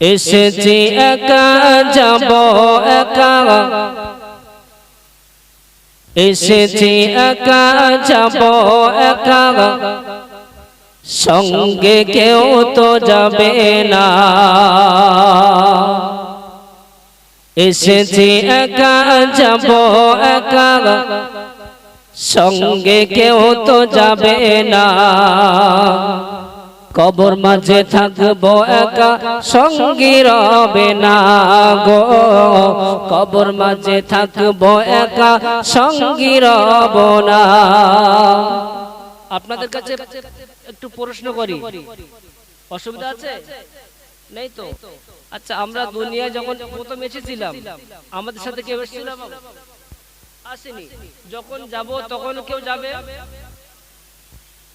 এসেছি একা যাব একা এসেছি একা যাব একা সঙ্গে কেউ তো যাবে না এসেছি একা যাব একা সঙ্গে কেউ তো যাবে না কবর মাঝে থাকব একা, সঙ্গী রবে না গো। কবর মাঝে থাকব একা, সঙ্গী রব না। আপনাদের কাছে একটু প্রশ্ন করি। অসুবিধা আছে? নেই তো? আচ্ছা আমরা দুনিয়ায় যখন প্রথম এসেছিলাম, আমাদের সাথে কেউ এসেছিল আসেনি। যখন যাব তখন কেউ যাবে?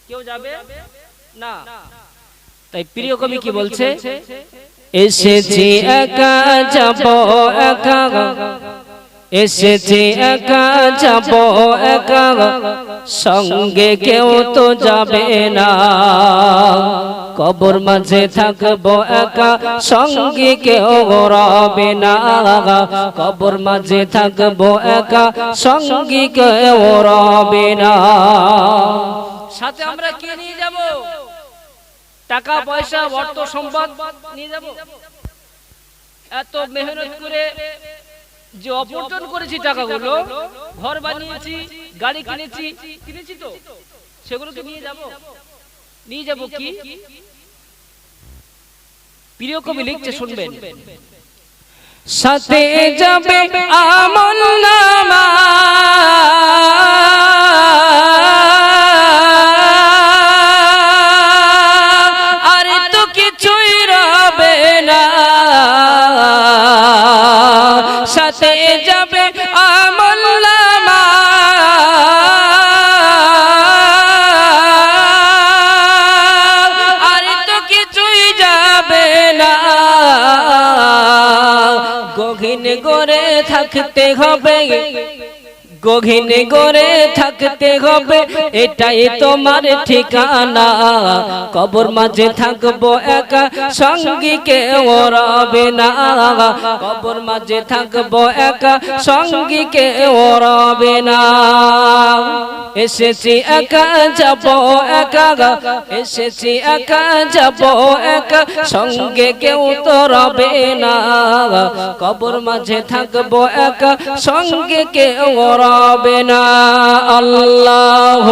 কেউ যাবে? না। তাই প্রিয় কবি কি বলছে? এসেছি একা যাব একা এসেছি একা যাব একা সঙ্গে কেউ তো যাবে না। কবর মাঝে থাকব একা সঙ্গে কেউ রবে না। কবর মাঝে থাকব একা সঙ্গে কেউ রবে না। সাথে আমরা কি নিয়ে যাব? টাকা পয়সা অর্থ সম্পদ নিয়ে যাব। এত মেহনত করে যে অপর্জন করেছি টাকাগুলো ঘর বানিয়েছি গাড়ি কিনেছি কিনেছি তো। সেগুলোকে নিয়ে যাব। নিয়ে যাব কি? প্রিয় কবি লিখছে শুনবেন। সাথে যাবে আমল যাবে আর তো কিছুই যাবে না। গহিন গড়ে থাকতে হবে। গহিন গড়ে থাকতে হবে, এটাই তোমার ঠিকানা। কবর মাঝে থাকব একা, সঙ্গী কেউ রবে না। কবর মাঝে থাকব একা, সঙ্গী কেউ রবে না। এসেছি একা, যাব একা এসেছি একা, যাব একা, সঙ্গে কেউ তো রবে না। কবর মাঝে থাকব একা, সঙ্গে কেউ রবে না। আল্লাহ